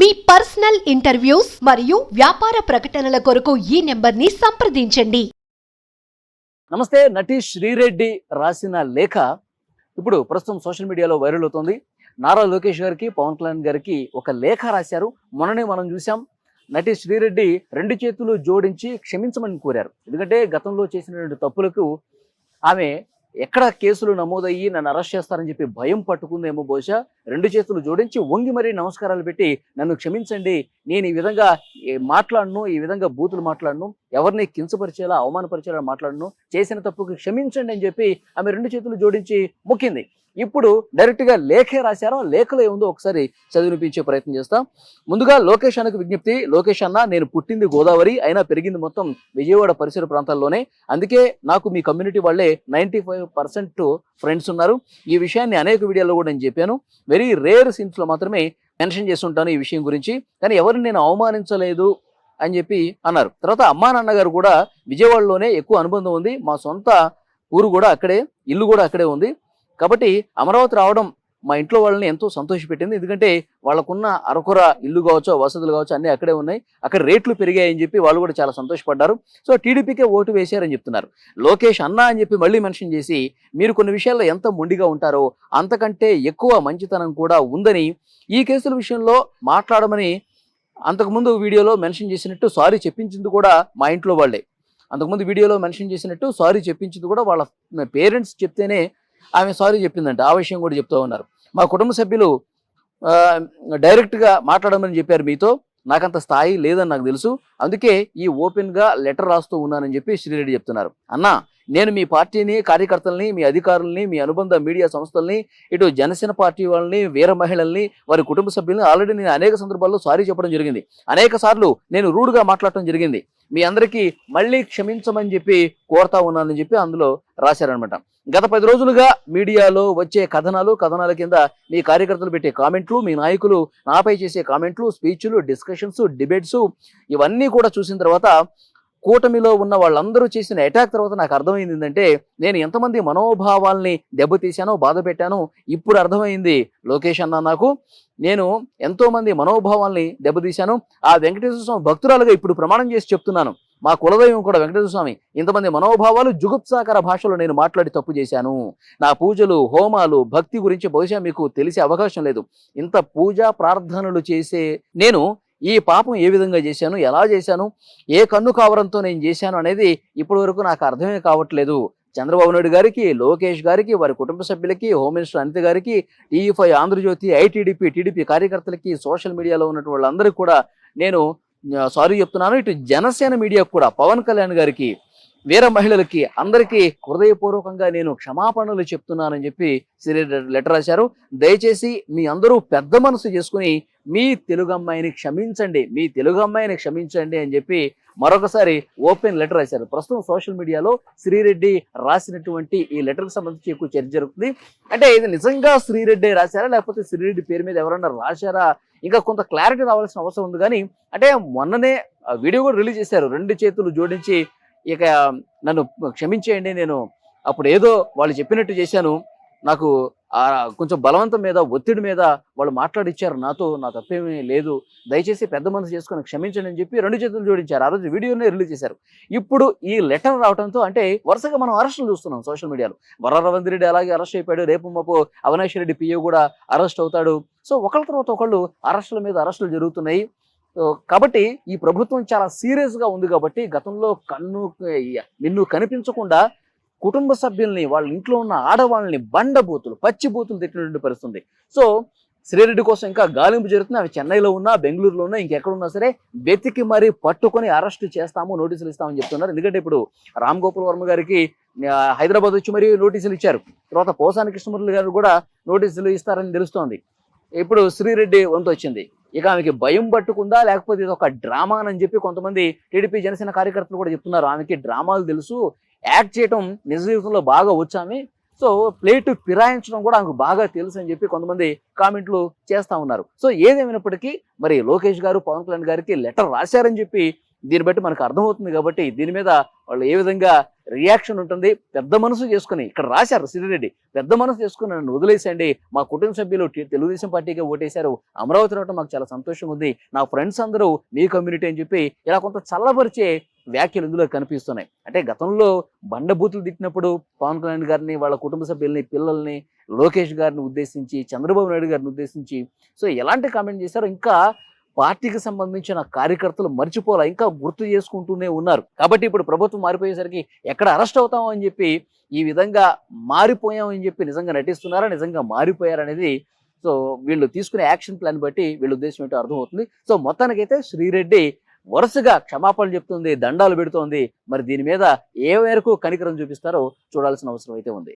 మీ personal interviews మరియు వ్యాపార ప్రకటనల కొరకు ఈ నెంబర్ని సంప్రదించండి. నమస్తే నటి శ్రీరెడ్డి రాసిన లేఖ. ఇప్పుడు ప్రస్తుతం సోషల్ మీడియాలో వైరల్ అవుతుంది. నారా లోకేష్ గారికి పవన్ కళ్యాణ్ గారికి ఒక లేఖ రాశారు. మొన్ననే మనం చూసాం నటి శ్రీరెడ్డి రెండు చేతులు జోడించి క్షమించమని కోరారు. ఎందుకంటే గతంలో చేసినటువంటి తప్పులకు ఆమె ఎక్కడ కేసులు నమోదయ్యి నన్ను అరెస్ట్ చేస్తారని చెప్పి భయం పట్టుకుందేమో బహుశా రెండు చేతులు జోడించి వంగి మరీ నమస్కారాలు పెట్టి నన్ను క్షమించండి. నేను ఈ విధంగా మాట్లాడను ఈ విధంగా బూతులు మాట్లాడను ఎవరిని కించపరిచేలా అవమానపరిచేలా మాట్లాడను చేసిన తప్పుకు క్షమించండి అని చెప్పి ఆమె రెండు చేతులు జోడించి మొక్కింది. ఇప్పుడు డైరెక్ట్గా లేఖే రాశారో ఆ లేఖలో ఏముందో ఒకసారి చదివినిపించే ప్రయత్నం చేస్తాం. ముందుగా లోకేష్ అన్నకు విజ్ఞప్తి లోకేష్ అన్న నేను పుట్టింది గోదావరి అయినా పెరిగింది మొత్తం విజయవాడ పరిసర ప్రాంతాల్లోనే. అందుకే నాకు మీ కమ్యూనిటీ వాళ్ళే నైంటీ ఫైవ్ పర్సెంట్ ఫ్రెండ్స్ ఉన్నారు. ఈ విషయాన్ని అనేక వీడియోలో కూడా నేను చెప్పాను. వెరీ రేర్ సీన్స్లో మాత్రమే మెన్షన్ చేస్తుంటాను ఈ విషయం గురించి. కానీ ఎవరిని నేను అవమానించలేదు అని చెప్పి అన్నారు. తర్వాత అమ్మా నాన్న గారు కూడా విజయవాడలోనే ఎక్కువ అనుబంధం ఉంది. మా సొంత ఊరు కూడా అక్కడే ఇల్లు కూడా అక్కడే ఉంది. కాబట్టి అమరావతి రావడం మా ఇంట్లో వాళ్ళని ఎంతో సంతోషపెట్టింది. ఎందుకంటే వాళ్ళకున్న అరకొర ఇల్లు కావచ్చు వసతులు కావచ్చు అన్నీ అక్కడే ఉన్నాయి. అక్కడ రేట్లు పెరిగాయని చెప్పి వాళ్ళు కూడా చాలా సంతోషపడ్డారు. సో టీడీపీకే ఓటు వేశారని చెప్తున్నారు. లోకేష్ అన్నా అని చెప్పి మళ్ళీ మెన్షన్ చేసి మీరు కొన్ని విషయాల్లో ఎంత మొండిగా ఉంటారో అంతకంటే ఎక్కువ మంచితనం కూడా ఉందని ఈ కేసుల విషయంలో మాట్లాడమని అంతకుముందు వీడియోలో మెన్షన్ చేసినట్టు సారీ చెప్పించింది కూడా మా ఇంట్లో వాళ్ళే. అంతకుముందు వీడియోలో మెన్షన్ చేసినట్టు సారీ చెప్పించింది కూడా వాళ్ళ పేరెంట్స్ చెప్తేనే ఆమె సారీ చెప్పిందంట. ఆ విషయం కూడా చెప్తూ ఉన్నారు. మా కుటుంబ సభ్యులు డైరెక్ట్గా మాట్లాడమని చెప్పారు మీతో. నాకంత స్థాయి లేదని నాకు తెలుసు. అందుకే ఈ ఓపెన్గా లెటర్ రాస్తూ ఉన్నానని చెప్పి శ్రీరెడ్డి చెప్తున్నారు. అన్న నేను మీ పార్టీని కార్యకర్తల్ని మీ అధికారుల్ని మీ అనుబంధ మీడియా సంస్థల్ని ఇటు జనసేన పార్టీ వాళ్ళని వీర మహిళల్ని వారి కుటుంబ సభ్యుల్ని ఆల్రెడీ నేను అనేక సందర్భాల్లో సారీ చెప్పడం జరిగింది. అనేక సార్లు నేను రూడ్గా మాట్లాడటం జరిగింది. మీ అందరికీ మళ్ళీ క్షమించమని చెప్పి కోరుతా ఉన్నానని చెప్పి అందులో రాశారనమాట గత పది రోజులుగా మీడియాలో వచ్చే కథనాలు కథనాల కింద మీ కార్యకర్తలు పెట్టే కామెంట్లు మీ నాయకులు నాపై చేసే కామెంట్లు స్పీచ్లు డిస్కషన్స్ డిబేట్స్ ఇవన్నీ కూడా చూసిన తర్వాత కూటమిలో ఉన్న వాళ్ళందరూ చేసిన అటాక్ తర్వాత నాకు అర్థమైంది ఏంటంటే నేను ఎంతమంది మనోభావాల్ని దెబ్బతీశానో బాధ పెట్టానో ఇప్పుడు అర్థమైంది. లోకేష్ అన్న నాకు నేను ఎంతోమంది మనోభావాల్ని దెబ్బతీశాను. ఆ వెంకటేశ్వర స్వామి భక్తురాలుగా ఇప్పుడు ప్రమాణం చేసి చెప్తున్నాను. మా కులదైవం కూడా వెంకటేశ్వర స్వామి ఇంతమంది మనోభావాలు జుగుప్సాకర భాషలో నేను మాట్లాడి తప్పు చేశాను. నా పూజలు హోమాలు భక్తి గురించి బహుశా మీకు తెలిసే అవకాశం లేదు. ఇంత పూజా ప్రార్థనలు చేసే నేను ఈ పాపం ఏ విధంగా చేశాను? ఎలా చేశాను? ఏ కన్ను కావరంతో నేను చేశాను అనేది ఇప్పటి వరకు నాకు అర్థమే కావట్లేదు. చంద్రబాబు నాయుడు గారికి లోకేష్ గారికి వారి కుటుంబ సభ్యులకి హోమ్ మినిస్టర్ అనిత గారికి టీఈఫై ఆంధ్రజ్యోతి ఐటీడీపీ టీడీపీ కార్యకర్తలకి సోషల్ మీడియాలో ఉన్నటువంటి వాళ్ళందరికీ కూడా నేను సారీ చెప్తున్నాను. ఇటు జనసేన మీడియాకు కూడా పవన్ కళ్యాణ్ గారికి వీర మహిళలకి అందరికీ హృదయపూర్వకంగా నేను క్షమాపణలు చెప్తున్నానని చెప్పి శ్రీ లెటర్ రాశారు. దయచేసి మీ అందరూ పెద్ద మనసు చేసుకుని మీ తెలుగు అమ్మాయిని క్షమించండి మీ తెలుగు అమ్మాయిని క్షమించండి అని చెప్పి మరొకసారి ఓపెన్ లెటర్ రాశారు. ప్రస్తుతం సోషల్ మీడియాలో శ్రీరెడ్డి రాసినటువంటి ఈ లెటర్కి సంబంధించి ఎక్కువ చర్చ జరుగుతుంది. అంటే ఇది నిజంగా శ్రీరెడ్డి రాశారా లేకపోతే శ్రీరెడ్డి పేరు మీద ఎవరన్నా రాశారా? ఇంకా కొంత క్లారిటీ రావాల్సిన అవసరం ఉంది. కానీ అంటే మొన్ననే వీడియో కూడా రిలీజ్ చేశారు. రెండు చేతులు జోడించి ఇక నన్ను క్షమించేయండి నేను అప్పుడు ఏదో వాళ్ళు చెప్పినట్టు చేశాను. నాకు కొంచెం బలవంతం మీద ఒత్తిడి మీద వాళ్ళు మాట్లాడిచ్చారు. నాతో నా తప్పేమీ లేదు. దయచేసి పెద్ద మనసు చేసుకొని క్షమించండి అని చెప్పి రెండు చేతులు జోడించారు. ఆ రోజు వీడియోనే రిలీజ్ చేశారు. ఇప్పుడు ఈ లెటర్ రావడంతో అంటే వరుసగా మనం అరెస్టులు చూస్తున్నాం సోషల్ మీడియాలో. వర రెడ్డి అలాగే అరెస్ట్ అయిపోయాడు. రేపు మాపు అవినాష్ రెడ్డి పిఏ కూడా అరెస్ట్ అవుతాడు. సో ఒకళ్ళ తర్వాత ఒకళ్ళు అరెస్టుల మీద అరెస్టులు జరుగుతున్నాయి. కాబట్టి ఈ ప్రభుత్వం చాలా సీరియస్గా ఉంది కాబట్టి గతంలో కన్ను నిన్ను కనిపించకుండా కుటుంబ సభ్యుల్ని వాళ్ళ ఇంట్లో ఉన్న ఆడవాళ్ళని బండబూతులు పచ్చిబూతులు తిట్టినటువంటి పరిస్థితుంది. సో శ్రీరెడ్డి కోసం ఇంకా గాలింపు జరుగుతుంది. అవి చెన్నైలో ఉన్నా బెంగళూరులో ఉన్నా ఇంకెక్కడున్నా సరే వెతికి మరీ పట్టుకొని అరెస్ట్ చేస్తాము నోటీసులు ఇస్తామని చెప్తున్నారు. ఎందుకంటే ఇప్పుడు రామ్ గోపాల్ వర్మ గారికి హైదరాబాద్ వచ్చి మరీ నోటీసులు ఇచ్చారు. తర్వాత పోసాని కృష్ణమూర్తి గారు కూడా నోటీసులు ఇస్తారని తెలుస్తోంది. ఇప్పుడు శ్రీరెడ్డి వంతు వచ్చింది. ఇక ఆమెకి భయం పట్టుకుందా? లేకపోతే ఇది ఒక డ్రామా అని చెప్పి కొంతమంది టీడీపీ జనసేన కార్యకర్తలు కూడా చెప్తున్నారు. ఆమెకి డ్రామాలు తెలుసు. యాక్ట్ చేయటం నిజ జీవితంలో బాగా వచ్చామి సో ప్లేట్ ఫిరాయించడం కూడా ఆమెకు బాగా తెలుసు అని చెప్పి కొంతమంది కామెంట్లు చేస్తా ఉన్నారు. సో ఏదేమైనప్పటికీ మరి లోకేష్ గారు పవన్ కళ్యాణ్ గారికి లెటర్ రాశారని చెప్పి దీన్ని బట్టి మనకు అర్థమవుతుంది కాబట్టి దీని మీద వాళ్ళు ఏ విధంగా రియాక్షన్ ఉంటుంది. పెద్ద మనసు చేసుకుని ఇక్కడ రాశారు సిరిరెడ్డి పెద్ద మనసు చేసుకుని నన్ను వదిలేసండి మా కుటుంబ సభ్యులు తెలుగుదేశం పార్టీకి ఓటేశారు. అమరావతి రావడం మాకు చాలా సంతోషంగా ఉంది. నా ఫ్రెండ్స్ అందరూ మీ కమ్యూనిటీ అని చెప్పి ఇలా కొంత చల్లబరిచే వ్యాఖ్యలు ఇందులో కనిపిస్తున్నాయి. అంటే గతంలో బండబూతులు తిట్టినప్పుడు పవన్ కళ్యాణ్ గారిని వాళ్ళ కుటుంబ సభ్యుల్ని పిల్లల్ని లోకేష్ గారిని ఉద్దేశించి చంద్రబాబు నాయుడు గారిని ఉద్దేశించి. సో ఎలాంటి కామెంట్ చేశారో ఇంకా పార్టీకి సంబంధించిన కార్యకర్తలు మర్చిపోలా ఇంకా గుర్తు చేసుకుంటూనే ఉన్నారు. కాబట్టి ఇప్పుడు ప్రభుత్వం మారిపోయేసరికి ఎక్కడ అరెస్ట్ అవుతామో అని చెప్పి ఈ విధంగా మారిపోయామని చెప్పి నిజంగా నటిస్తున్నారా నిజంగా మారిపోయారనేది సో వీళ్ళు తీసుకునే యాక్షన్ ప్లాన్ బట్టి వీళ్ళ ఉద్దేశం ఏంటో అర్థమవుతుంది. సో మొత్తానికైతే శ్రీరెడ్డి వరుసగా క్షమాపణలు చెప్తుంది దండాలు పెడుతోంది. మరి దీని మీద ఏ మేరకు కనికరం చూపిస్తారో చూడాల్సిన అవసరం అయితే ఉంది.